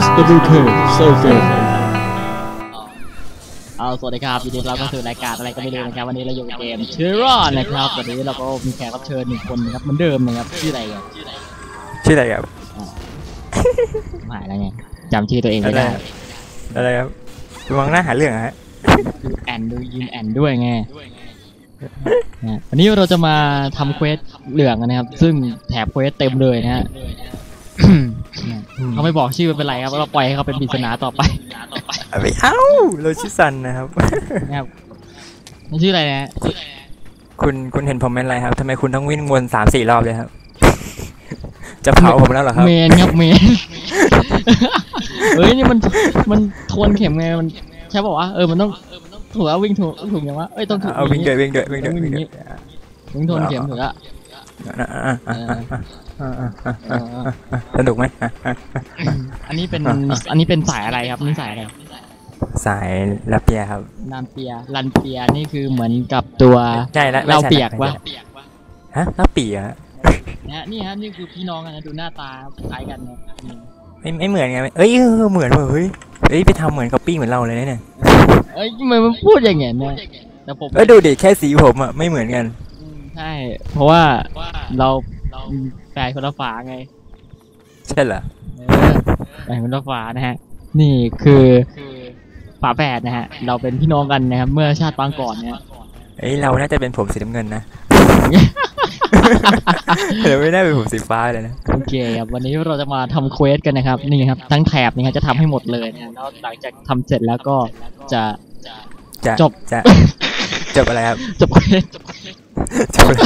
SWK s o f a เอาสวัสดีครับยินดีต้อนรับเข้าสู่รายการอะไรก็ไม่รู้นะครับวันนี้เราอยู่กับเกมเชอรอนนะครับวันนี้เราก็มีแขกรับเชิญหนึ่งคนนะครับเหมือนเดิมนะครับชื่ออะไรกันชื่ออะไรครับหายแล้วไงจำชื่อตัวเองไม่ได้อะไรครับมองหน้าหาเรื่องอะฮะคือแอนดูยินแอนด้วยไงนะวันนี้เราจะมาทำเควสเหลืองกันนะครับ ซึ่งแถบเควสเต็มเลยนะฮะ เขาไม่บอกชื่อไม่เป็นไรครับเราปล่อยให้เขาเป็นปริศนาต่อไปไม่เอ้าเราชื่อซันนะครับนะครับมันชื่ออะไรนะคุณคุณเห็นผมเป็นอะไรครับทำไมคุณต้องวิ่งวนสามสี่รอบเลยครับ จะเผาผมแล้วเหรอครับเมนครับเมนเฮ้ยนี่มันมันทวนเข็มไงมันใช่ป่าวะเออมันต้องถูกแล้ววิ่งถูกถูกอย่างวะเอ้ยต้องถูกเอาวิ่งเดือยวิ่งเดือยวิ่งเดือยวิ่งเดือยวิ่งทวนเข็มถูกละเออเออ สนุกไหมอันนี้เป็นอันนี้เป็นสายอะไรครับนี่สายอะไรสายลาเปียครับนามเปียรันเปียนี่คือเหมือนกับตัวใช่แล้วเราเปียกวะฮะลาเปียฮะนะนี่ฮะนี่คือพี่น้องกันนะดูหน้าตาคล้ายกันนะนี่ไม่ไม่เหมือนไงเอ้ยเออเหมือนว่ะเฮ้ยเอ้ยไปทำเหมือนก๊อปปี้เหมือนเราเลยนะเนี่ยเอ้ยทำไมมันพูดอย่างเงี้ยเนี่ยแต่ผมเอ้ยดูดิแค่สีผมอะไม่เหมือนกันอืมใช่เพราะว่าเรา แปลคนละฝาไงใช่เหรอเออแปลคนละฝานะฮะ นี่คือฝาแฝดนะฮะ เราเป็นพี่น้องกันนะครับ เมื่อชาติปางก่อนเนี่ยเอ้ยเราน่าจะเป็นผมสีน้ำเงินนะเราไม่ได้เป็นผมสีฟ้าเลยนะ โอเคครับวันนี้เราจะมาทำเควสกันนะครับ นี่ครับทั้งแถบนี่ครับจะทำให้หมดเลยนะแล้วหลังจากทำเสร็จแล้วก็จะจะจบจะจบอะไรครับ จบเควสจบอะไร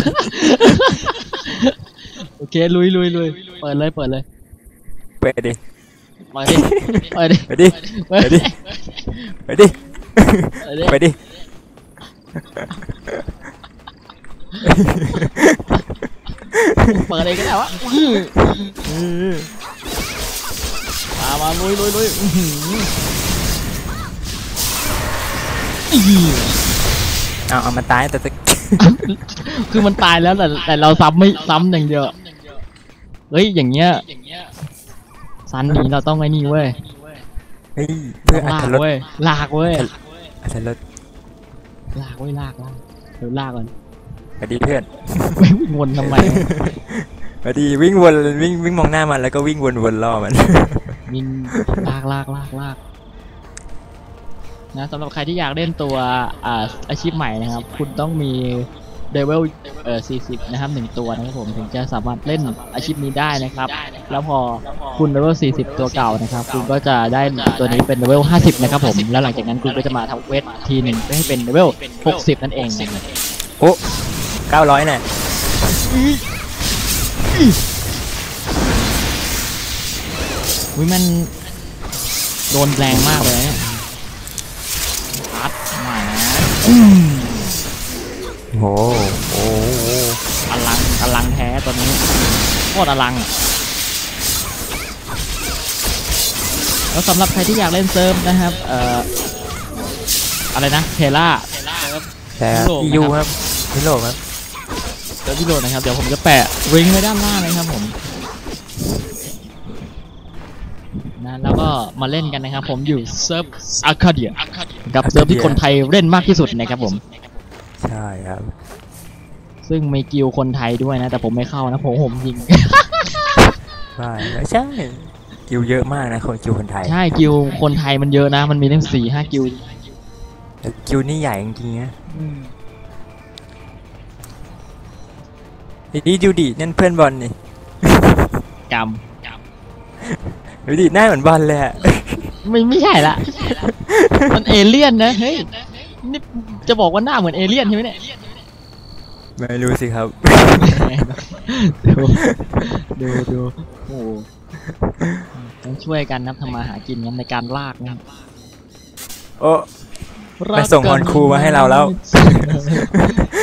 โอเคลุยลุยลุยเปิดเลยเปิดเลยเปิดดิเปิดดิเปิดดิเปิดดิเปิดเปิดดิดิเปิดดิเปิดดิเปิดดิเปิดเองก็ได้วะอื้ออืมมามาลุยลุยลุยอื้อหืออื้อเอาเอามาตายแต่จะ คือมันตายแล้วแต่แต่เราซ้ำไม่ซ้ำอย่างเดียวเฮ้ยอย่างเงี้ยซันนี้เราต้องไอ้นี่เว้ยเฮ้ยเพื่อต้องอัลาตกรถเว้ยลากเว้ยอัตรถลากเว้ยลากลากเดี๋ยวลากก่อนสวัสดีเพื่อนไม่วิ่งวนทำไมสวัสดีวิ่งวนวิ่งวิ่งมองหน้ามันแล้วก็วิ่งวนวนรอบมัน วิ่งลากลากลากลาก นะสำหรับใครที่อยากเล่นตัวอ่าอาชีพใหม่นะครับ คุณต้องมีเลเวลเอ่อ40 นะครับหนึ่งตัวนะครับผมถึงจะสามารถเล่นอาชีพนี้ได้นะครับ แล้วพอคุณเลเวล40 ตัวเก่านะครับ คุณก็จะได้ตัวนี้เป็นเลเวล50 นะครับผม แล้วหลังจากนั้นคุณก็จะมาทำเวททีหนึ่งเพื่อให้เป็นเลเวล60 นั่นเองนะครับโอ้เก้าร้อยน่ะวิมันโดนแรงมากเลยเนี่ย โอ้โหอลังอลังแท้ตัวนี้โคตรอลังอะแล้วสำหรับใครที่อยากเล่นเซิร์ฟนะครับ เอ่อ อะไรนะเทล่าแต่ยุโรปนะครับยูครับยุโรปครับเซิร์ฟพี่โหลดนะครับ เดี๋ยวผมจะแปะลิงก์ไว้ด้านล่างนะครับผม นะแล้วก็มาเล่นกันนะครับ ผมอยู่เซิร์ฟอาคาเดียกับเซิร์ฟที่คนไทยเล่นมากที่สุดนะครับผม ใช่ครับ ซึ่งมีกิลคนไทยด้วยนะ แต่ผมไม่เข้านะผมผมยิงใช่ใช่กิวเยอะมากนะคนกิวคนไทย ใช่กิลคนไทยมันเยอะนะ มันมีตั้งสี่ห้ากิลแต่กิวนี่ใหญ่จริงๆนะนี่ดูดินั่นเพื่อนบอลนี่ก ดูดิหน้าเหมือนบอลเลยอะำไม่ไม่ใช่ละ มันเอเลี่ยนนะเฮ้ยนี่จะบอกว่าหน้าเหมือนเอเลี่ยนใช่ไหมเนี่ยไม่รู้สิครับ ดูดูดูโอ้โหต้องช่วยกันนะครับทำมาหากินกันในการลากนะครับโอ้ ไปส่งฮอนครูมาให้เราแล้ว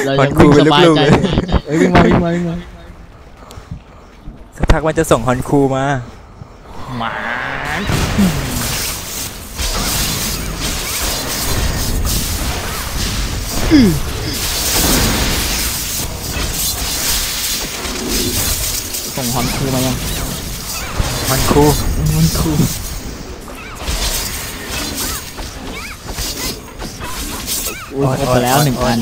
เราฮอจะนครูวิ่งเป็นสบายลูกๆใจเลย เอ้ยวิ่งมาวิ่งมาวิ่งมา สักพักมันจะส่งฮอนคูมาห มาอืส่งฮอนคูมายังฮันคูมันคูอุ้ยไปแล้วหนึ่งพัน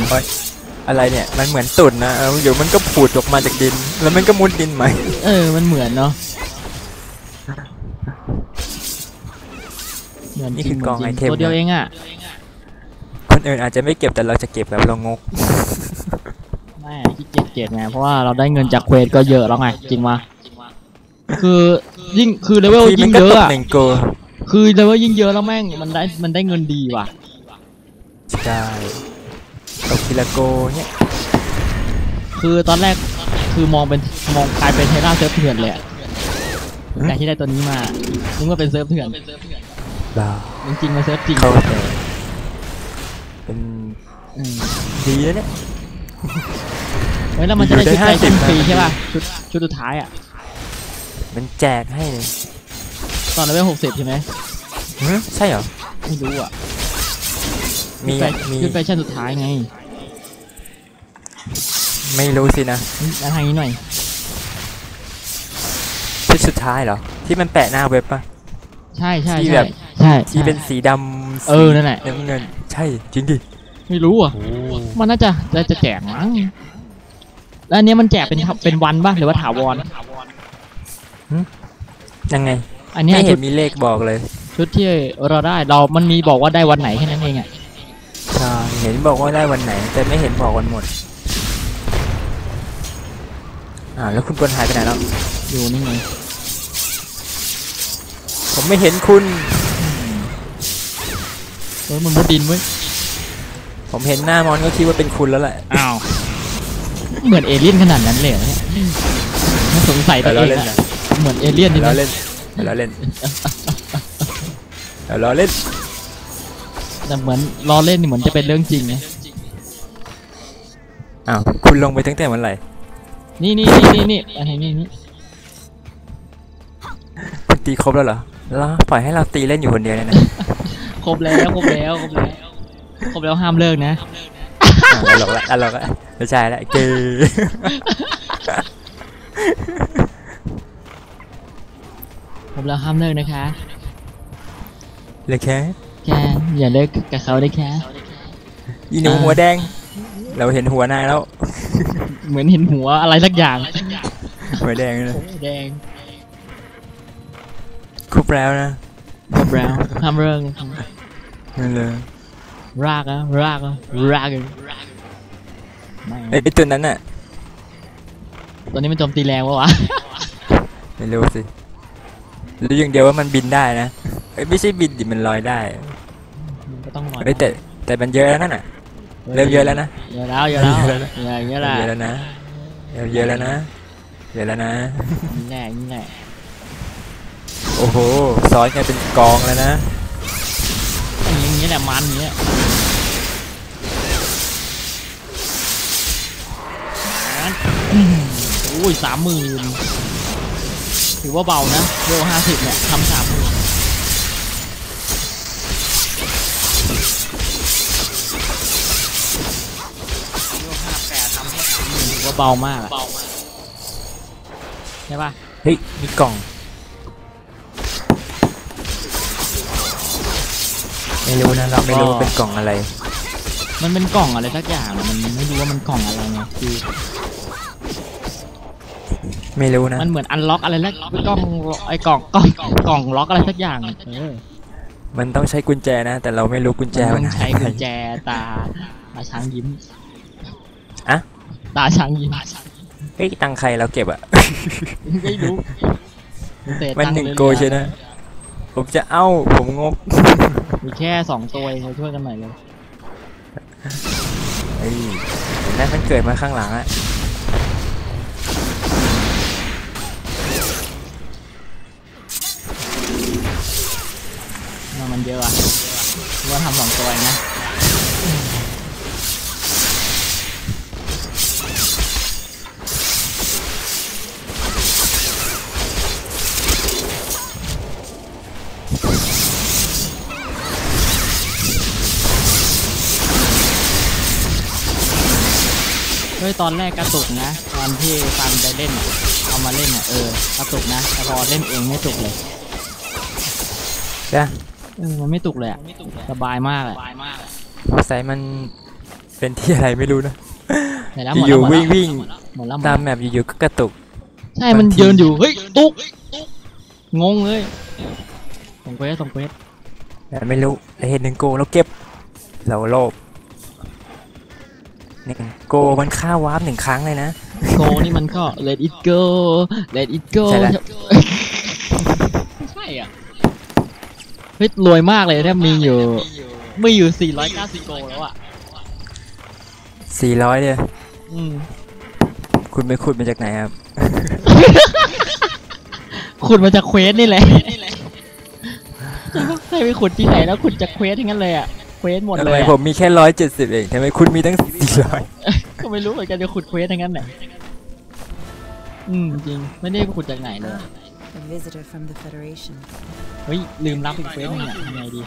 อะไรเนี่ย มันเหมือนตุ่นนะเดี๋ยวมันก็ผุดออกมาจากดิน แล้วมันก็มุดดินใหม่เออ มันเหมือนเนาะ นนี่จริคืงอกองเหมืไออนจเทริงมตัวเดียวนะเองอะ คนอื่นอาจจะไม่เก็บแต่เราจะเก็บแบบเรางก ไม่ที่เจ็บเจ็บไง เพราะว่าเราได้เงินจากเควสก็เยอะแล้วไง จริงปะคือยิ่งคือเลเวลทียิ่มันงก็เยตอะกอะหนึ่งโกคือเลเวลยิ่งเยอะแล้วแม่งมันได้มันได้เงินดีว่ะใช่ตกทีละโกเนี่ยคือตอนแรกคือมองเป็นมองกลายเป็นเทล่าเซิร์ฟเถื่อนเลยอะแต่ที่ได้ตัวนี้มานึกว่าเป็นเซิร์ฟเถื่อน บ้าจริงๆมันเซิร์ฟจริงเข้าใจเป็นอืมดีแล้วเนี่ย เฮ้ยแล้วมันจะได้ชุดอยู่ใจได้ชุด50ฟรีใช่ป่ะชุดชุดสุดท้ายอะ มันแจกให้เลยตอนเลเวลหกสิบใช่ไหมหึใช่เหรอ ไม่รู้อะมีชุดแฟมีชุดแฟชั่นสุดท้ายไงไม่รู้สินะมาทางนี้หน่อยชุดสุดท้ายเหรอ ที่มันแปะหน้าเว็บปะใช่ใช่ที่ใช่แบบ ใช่ที่เป็นใช่สีดำเออนั่นแหละน้ำเงิน ใช่จริงดิไม่รู้อะมันน่าจะน่าจะแจกมั้งแล้วอันเนี้ยมันแจกเป็นทับเป็นวันป่ะหรือว่าถาวรยังไง อันเนี้ยไม่เห็ชุนดมีเลขบอกเลย ชุดที่เราได้เรา มันมีบอกว่าได้วันไหนแค่นั้นเองอะใช่เห็นบอกว่าได้วันไหน แต่ไม่เห็นบอกวันหมด อ่า แล้วคุณกวนหายไปไหนแล้วอยู่นี่ไงผมไม่เห็นคุณเฮ้ยมันมุดดินเว้ยผมเห็นหน้ามอนก็คิดว่าเป็นคุณแล้วแหละ อ้าวเหมือนเอเลี่ยนขนาดนั้นเลยเหรอเนี่ยน่าสงสัยตัวแต่เอเรางเล่นอะนะเหมือนเอเลี่ยนแต่นี่เรานะเล่นแต่เราเล่นแต่เราเล่นแต่เหมือนล้อเล่นนี่เหมือนจะเป็นเรื่องจริงไงอ้าวคุณลงไปตั้งแต่เมื่อไหร่นี่นี่นี่นี่นี่อะไรนี่นี่คุณตีครบแล้วเหรอแล้วปล่อยให้เราตีเล่นอยู่คนเดียวเนี่ยนะ ครบแล้วครบแล้วครบแล้วครบแล้วห้ามเลิกนะอะตลกละตลกละไม่ใช่ละเกย์ครบแล้วห้ามเลิกนะคะเลยแค่แค่อย่าเลิกกับเขาได้แค่อีหนูอ่าหัวแดง เราเห็นหัวนายแล้ว เหมือนเห็นหัวอะไรสักอย่างหัวแดงนะแดงครบแล้วนะ ครบแล้วห้ามเลิกนั่นเลยรากอะรากอะรากอะไม่เอ้ยไอ้ตัวนั้นน่ะตอนนี้มันโจมตีแรงวะวะไม่รู้สิรู้อย่างเดียวว่ามันบินได้นะเอ้ยไม่ใช่บินดิมันลอยได้มันก็ต้องรอเอ้ยแต่แต่มันเยอะแล้วนั่นน่ะเริ่มเยอะแล้วนะเยอะแล้วเยอะแล้วเยอะแล้วนะอย่างเงี้ยแหเยละอะแล้วนะเยอะแล้วนะเยอะแล้วนะนี่แหละนี่แหละ โอ้โหซ้อนกันเป็นกองแล้วนะอย่างเงี้ยแหละมันอย่างเงี้ยอืมอุ้ยสามหมื่นถือว่าเบานะโลห้าสิบเนี่ยทำสามหมื่นโลห้าแปดทำแค่สามหมื่นถือว่าเบามากอะใช่ป่ะ เฮ้ย มีกล่อง ไม่รู้นะเราไม่รู้ว่าเป็นกล่องอะไร มันเป็นกล่องอะไรสักอย่างอะมันไม่รู้ว่ามันกล่องอะไรไงคือไม่รู้นะมันเหมือนอันล็อกอะไรแล้วกล่องไอ้กล่องกล่องกล่องล็อกอะไรสักอย่างอะเออมันต้องใช้กุญแจนะ แต่เราไม่รู้กุญแจมัมันนต้องใช้หายไปกุญแจตาตาช้างยิ้มอะตาช้างยิ้มเฮ้ยตังค์ใครเราเก็บอะ ไม่รู้เศษมันตัค์หนึ่งเรื่อยๆโกใช่นะ ผมจะเอ้าผมงก มีแค่สองตัวเองเราช่วยกันหน่อยเลยเฮ้ยเห็นไหมมันเกิดมาข้างหลังอะมันมันเยอะอะว่าทำสองตัวเองนะ เฮ้ยตอนแรกกระตุกนะ ตอนที่ฟันไปเล่นอะเอามาเล่นอะเออกระตุกนะแต่พอเล่นเองไม่ตุกเลยจ้ะเออมันไม่ตุกเลยอะสบายมากอะสงสัยมันเป็นที่อะไรไม่รู้นะไหนแล้วหมดอแล้วยู่หมดวิ่งแล้ววิ่งหมดแล้วหมดตามแล้วแมปอยู่ๆก็กระตุก ใช่มันบางทียืนอยู่เฮ้ยตุ๊กงงเลยส่งเควสส่งเควสแต่ไม่รู้แต่เห็นหนึ่งโกแล้วเก็บเราโลภห นึ่งโกมันฆ่าวาร์ปหนึ่งครั้งเลยนะ โกนี่มันก็ let it go let it go ใช่แล้วไม่ใช่อะ เฮ้ยรวยมากเลยเนี่ยมีอยู่มีอยู่ 490 โกแล้วอะสี่ร้อยเลยอืมคุณไปขุดมาจากไหนครับ ขุดมาจากเควสนี่แหละใครไปขุดที่ไหนแล้วขุดจากเควสทั้งนั้นเลยอะ เควสหมดทำเลไมยอะผมมีแค่ร้อยเจ็ดสิบเองทำไมคุณมีตั้งสี่ร้อยก็ไม่รู้เหมือนกันจะขุดเควสทั้งนั้นแหละอืมจริงไม่ได้ขุดจากไหนเลย A visitor from the Federation. เฮ้ยลืมรับอีกเควสหนึงอะทำไงดี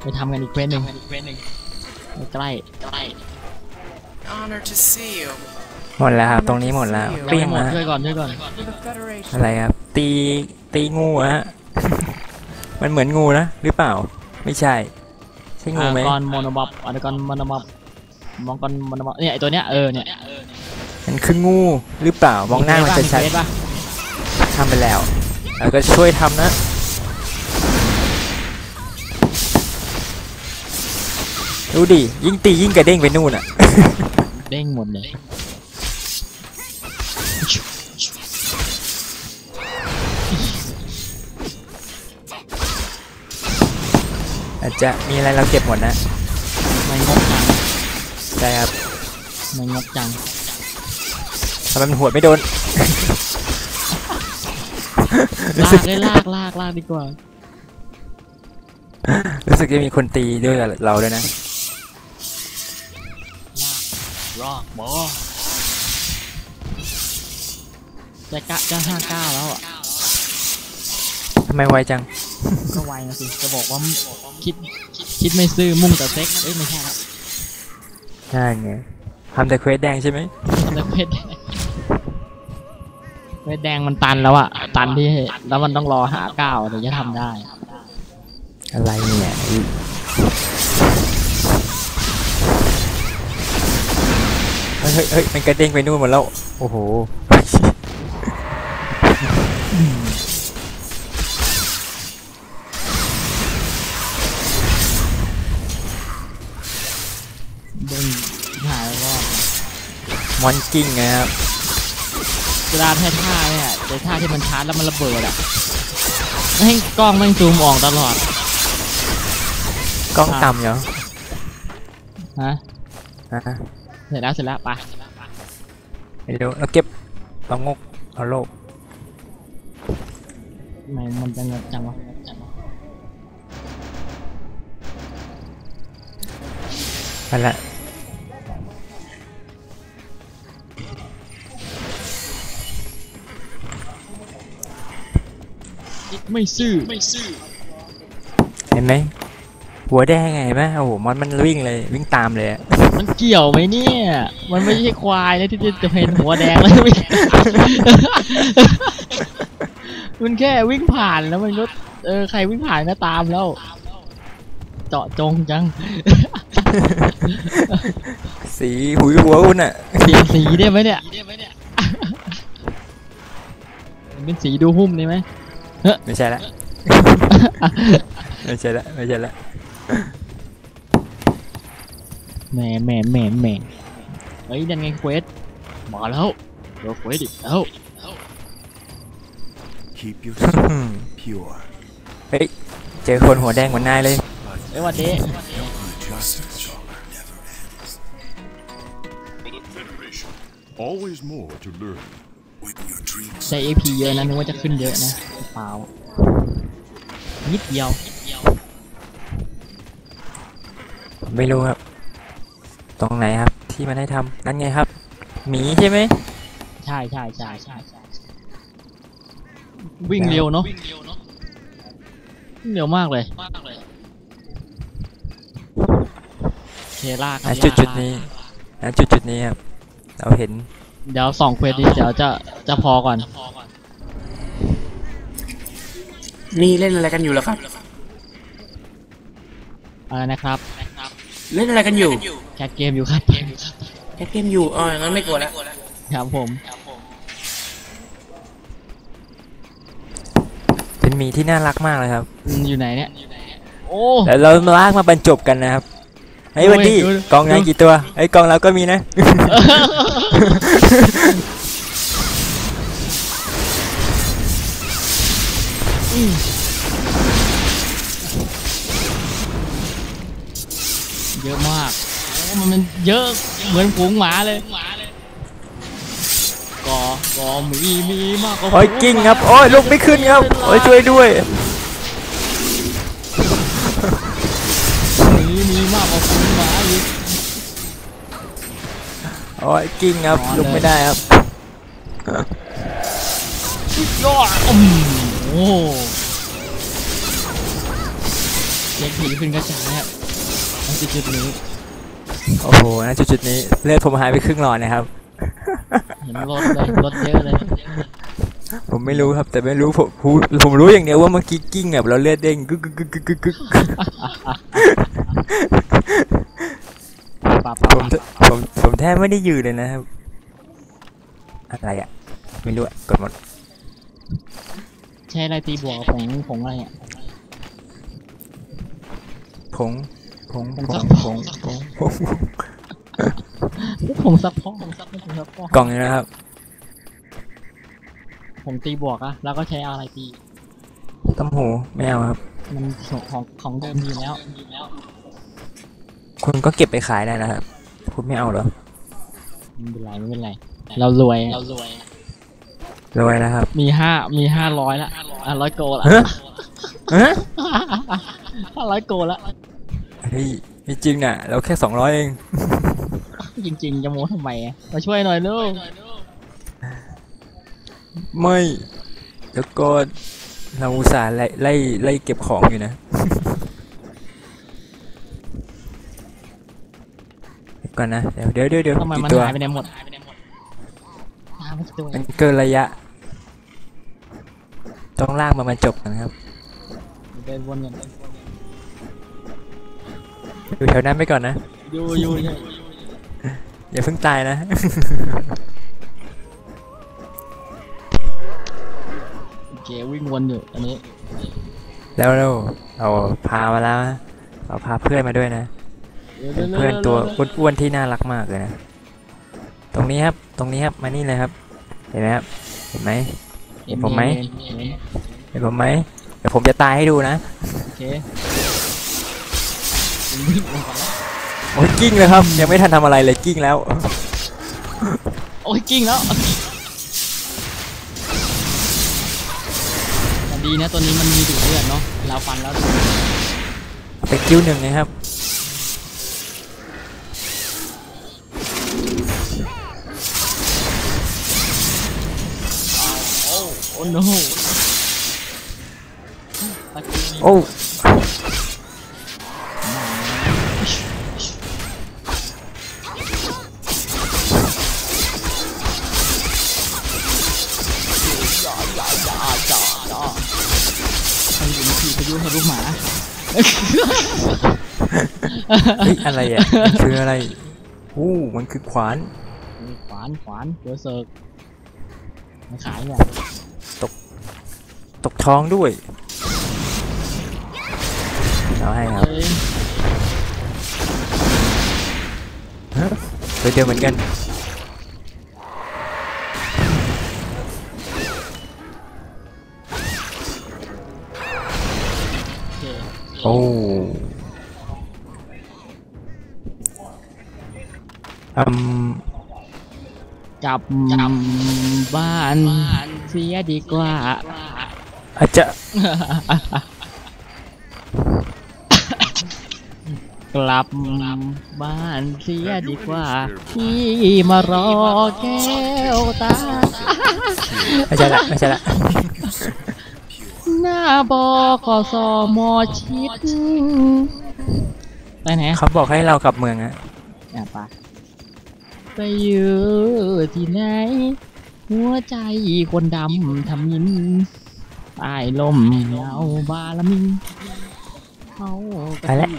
ไปทำกันอีกเควสหนึ่งใกล้ใกล้ Honor to see you. หมดแล้วครับ ตรงนี้หมดแล้วยังเปรี้ยไม่งหมดนะช่วยก่อนช่วยก่อน The Federation. อะไรครับ ตีตีงูอะฮะ มันเหมือนงูนะ หรือเปล่า ไม่ใช่ ใช่งูอาไหมกอนโมโนบับอากอนโมโนบับมองกอนโมโนบับเนี่ยไอตัวเนี้ยเออเนี่ยมันคืองูหรือเปล่ามองหน้ามันจะชัดมีเควสปะทำไปแล้วแล้วก็ช่วยทำนะดูดิยิ่งตียิ่งกระเด้งไปนู่นอะเด้งหมดเลย อาจจะมีอะไรเราเก็บหมดนะไม่งกจังใช่ครับไม่งกจังทำไมมันหัวไม่โดน รู้ลาสึกกได้ลากลากลากดีกว่า รู้สึกจะมีคนตีด้วยกับเราด้วยนะ ลากบอจะกะจะห้าเก้าแล้วอะทำไมไวจัง ก็ไวนะสิจะบอกว่าคิดคิดไม่ซื่อมุ่งแต่เซ็กเอ้ยไม่ใช่ละใช่ไงทำแต่เควสแดงใช่ไหมแล้วเพชรเพชรแดงมันตันแล้วอะตันที่แล้วมันต้องรอหาเก้าถึงจะทำได้ อะไรเนี่ยเฮ้ยเฮ้ยเฮ้ยมันกระเด้งไปนู่นหมดแล้ว โอ้โห มอนกิ้งไงครับเวลาท่าท่าเนี่ยในท่าที่มันชาร์จแล้วมันระเบิดอะให้กล้องแมันซูมออกตลอดกล้องต่ำเหรอฮะฮะเสร็จแล้วเสร็จแล้วไปไม่รู้เราเก็บเรางกเอาโลกทำไมมันจะเงินจังวะไปละ ไม่ซื่อไม่ซื่อเห็นไหมหัวแดงไงเห็นไหมโอ้โหมอนมันวิ่งเลยวิ่งตามเลยอะมันเกี่ยวไหมเนี่ย มันไม่ใช่ควายนะที่จะจะเป็นหัวแดงแล้ววิ่งมันแค่วิ่งผ่านแล้วมันก็เออใครวิ่งผ่านก็ตามแล้ว เจาะจงจัง สีหุยหัวคุณอะเปลี่ยนสีได้ไหมเนี่ยเป็นสีดูหุ้มได้ไหม ไม่ใช่ละ ไม่ใช่ละ ไม่ใช่ละแหมแหมแหมแหมเฮ้ยนั่นไงเควสมาแล้วเดี๋ยวเควสอีกแล้ว Keep your อื soul ม pure. เฮ้ย เจอคนหัวแดงเหมือนนายเลย เอ้ยหวันดี Justice never ends. For the Federation, always more to learn. When your dreams ใช้ AP เยอะนะนึกว่าจะขึ้นเยอะนะ เปล่านิดเดียว ไม่รู้ครับ ตรงไหนครับ ที่มันให้ทำนั่นไงครับ หมีใช่ไหม ใช่ใช่ใช่ใช่ใช่วิ่งเร็วเนาะวิ่งเร็วมากเลยเคลากครัอะบจุดลากจุดนี้อะจุดจุดนี้ครับ เราเห็น เดี๋ยวสองเควสดีเดี๋ยวจะจะพอก่อน นี่เล่นอะไรกันอยู่เหรอครับออะไรนะครับเล่นอะไรกันอยู่แคทเกมอยู่ครับเกมอยู่ครับแค่เกมอยู่อ๋องั้นไม่กลัวแล้วครับผม เป็นหมีที่น่ารักมากเลยครับอืมอยู่ไหนเนี่ย โอ้ แล้วเรามาลากมาบรรจบกันนะครับไอ้ยโอ้ยวันดีดูกองนายกี่ตัวไอ้ยกองเราก็มีนะ เยอะมากโอ้มันมันเยอะเหมือนฝูงหมาเลยกอกอมีมีมากกว่าโอ้ยกิ้งครับโอ้ยลุกไม่ขึ้นครับโอ้ยช่วยด้วยมีมีมากกว่าฝูงหมาอีกโอ้ยกิ้งครับนอนเลยลุกไม่ได้ครับยอดอืม โอ้เล็กผีขึ้นกระจายครับนั่นคือจุดนี้ โอ้โหณจุดๆนี้ เลือดผมหายไปครึ่งหลอดนะครับ เห็นรถเลยรถเยอะเลย ผมไม่รู้ครับ แต่ไม่รู้ผมผมผมรู้อย่างเดียวว่าเมื่อกี้กิ้งแบบเราเลือดเด้งกึกกึกกึกกึกกึกกึกปะผปะมผมผมแทบไม่ได้ยืนเลยนะครับ อะไรอะ ไม่รู้อะกดหมด ใช้อะไรตีบวกกับผงผงอะไรเนี่ยผงผงผงผงซักผงผงผงผงซักพ่อผงซักผงซักพ่อกล่องนี้นะครับผงตีบวกอะแล้วก็ใช้อะไรตีต้มหูไม่เอาครับ มันของของของเดิมมีแล้วมีแล้ว คุณก็เก็บไปขายได้นะครับ คุณไม่เอาเหรอไม่เป็นไรไม่เป็นไร เรารวยเรารวย รวยนะครับ มีห้ามีห้าร้อยละอะร้อยโกละฮะฮะห้าร้อยโกละเฮ้ยไม่จริงน่ะ เราแค่สองร้อยเอง จริงๆจะโม้ทำไมอะมาช่วยหน่อยลูกไม่แล้วก็เราอุตส่าห์ไล่ไล่ไล่เก็บของอยู่นะเดี๋ยวก่อนนะ เดี๋ยวเดี๋ยวเดี๋ยวเดี๋ยวทำไมกี่มันตัวหายไปไหนหมดหายไปไหนหมดหายไปกี่ตัวมันเกินระยะ ต้องลากมาบรรจบกันครับเดินวนกันอยู่แถวนั้นไปก่อนนะอยู่อยู่อยู่อย่าเพิ่งตายนะโอเควิ่งวนอยู่อันนี้แล้วเราเราพามาแล้วนะเราพาเพื่อนมาด้วยนะเป็นเพื่อนตัวอ้วนๆที่น่ารักมากเลยนะ ตรงนี้ครับ ตรงนี้ครับ มานี่เลยครับ เห็นไหมครับ เห็นไหม เห็นผมไหมเห็นเห็นผมไหมเดี๋ยวผมจะตายให้ดูนะโอเควิ่งลงไปแล้วโอ้ยกิ้งเลยครับ ยังไม่ทันทำอะไรเลยกิ้งแล้ว โอ้ยกิ้งแล้วแต่ดีนะตัวนี้มันมีดูดเลือดเนาะเราฟันแล้วดูดไปกิ้วหนึ่งนะครับ โอ้โนตะกี้มีโอ้จ่าจ่าจ่าใครอยู่ในขี่พายุให้ลูกหมาเฮ้ยอะไรอะมันคืออะไรอู้มันคือขวานขวานขวานเดี๋ยวเซิร์กมาขายเนี่ย ตกท้องด้วยเอาให้ครับเอ้ยตัวเดียวเหมือนกันโอเคโอ้อืมกลับบ้านเสียดีกว่า อาจจะกลับบ้านเสียดีกว่าที่มารอแก้วตาไม่ใช่ละไม่ใช่ละหน้าบกสมชิดไปไหนเขาบอกให้เรากลับเมืองอะอะไปไปอยู่ที่ไหน หัวใจคนดำทำยิน ใต้ลมเงาบารมีเขาไปแล้ว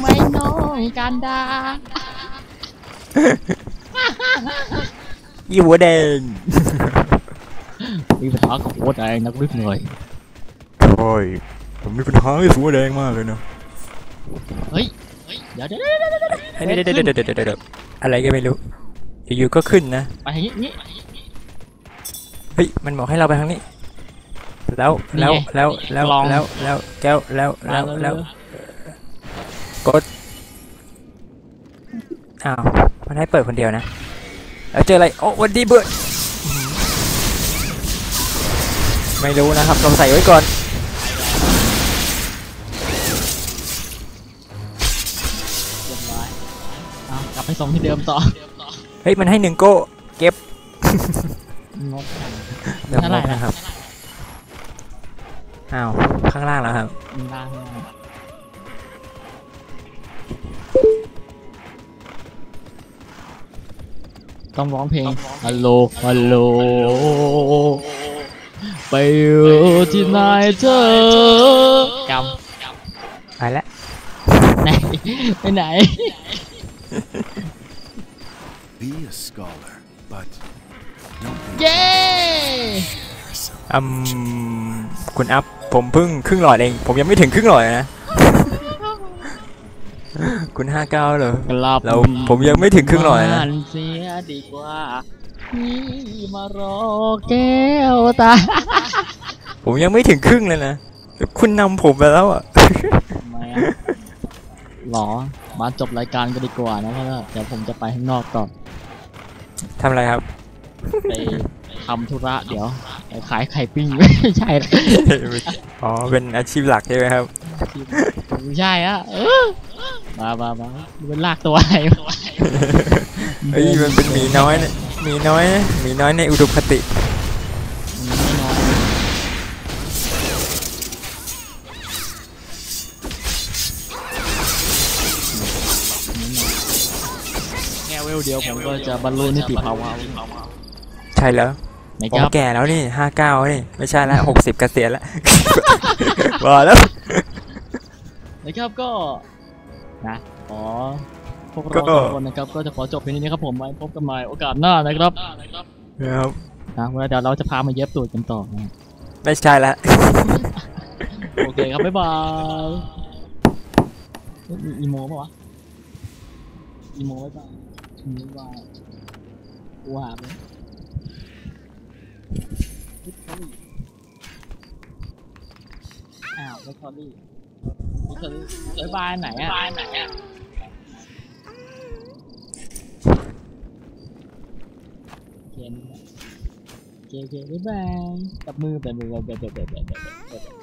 ไม่น้อยการดาอีหัวแดงมีปัญหากับโอ๊ตเองนักวิ่งเลยโอ้ยผมมีปัญหากับหัวแดงมากเลยนะเฮ้ยเดี๋ยวเดี๋ยวเดี๋ยวเดี๋ยวเดี๋ยวเดี๋ยวเดี๋ยวเดี๋ยวเดี๋ยวเดี๋ยวเดี๋ยวอะไรก็ไม่รู้อยู่ๆก็ขึ้นนะไปอย่างนี้งี้เฮ้ยมันบอกให้เราไปทางนี้ แล้วนี่แล้วไงแล้วแล้วลองแล้วแล้วแก้วแล้วแล้วแล้วกดอ้าวมันให้เปิดคนเดียวนะ แล้วเจออะไรโอ้วันดีเบิร์ดไม่รู้นะครับเราใส่ไว้ก่อนเรียบร้อยเอากลับไปส่งที่เดิมต่อเฮ้ยมันให้หนึ่งโก้เก็บงบเดี๋ยวเท่าไหร่งบนะครับ อ้าวข้างล่างแล้วครับมีบ้างต้องร้องเพลงฮัลโหลฮัลโหลไปอยู่ที่ไหนเธอกำไปแล้วไหนไปไหน Be a scholar, but don't be เย้อืมคุณอัพ ผมเพิ่งครึ่งหลอดเอง ผมยังไม่ถึงครึ่งหลอดเลยนะ คุณห้าเก้าเหรอ กลับเราผมยังไม่ถึงครึ่งหลอดเลยนะบ้าเสียดีกว่าพี่มารอแก้วตา ผมยังไม่ถึงครึ่งเลยนะ คุณนำผมไปแล้วอะทำไมอะหรอ มาจบรายการกันดีกว่านะเพราะว่าเดี๋ยวผมจะไปข้างนอกก่อนทำอะไรครับ ไปทำธุระเดี๋ยวไป ขายไข่ปิ้งไม่ใช่นะอ๋อเป็นอาชีพหลักใช่ไหมครับไม่ใช่อะเออมามามามันลากตัวอะไรวะเฮ้ยมันเป็นหมีน้อยนะหมีน้อยนะหมีน้อยในอุดมคติไม่น้อยแค่เวลเดียวผมก็จะบรรลุนิติภาวะใช่แล้ว นะผคมรับแก่แล้วนี่ห้าเก้านี่ไม่ใช่ละหกสิบเกษียณแล้ว บอกแล้ว นะครับก็นะขอพวกก็เราสองคนนะครับก็จะขอจบเพียงนี้นะครับผมไว้พบกันใหม่โอกาสหน้านะครับนะครับนะเดี๋ยวเราจะพามาเย็บตูดกันต่อนะไม่ใช่ละ โอเคครับบ๊ายบายเฮ้ยมีอีโมปะวะอีโมไว้ป่ะอีโมไว้ป่ะกูหาเลยวิท อรี่อ้าววิทอรี่วิทอรี่บ๊ายบายไหนอะบายไหนอะโอเคนี่แหละโอเคโอเคบ๊ายบายจับมือแบบแบบแบบแบบแบบแบบแบบ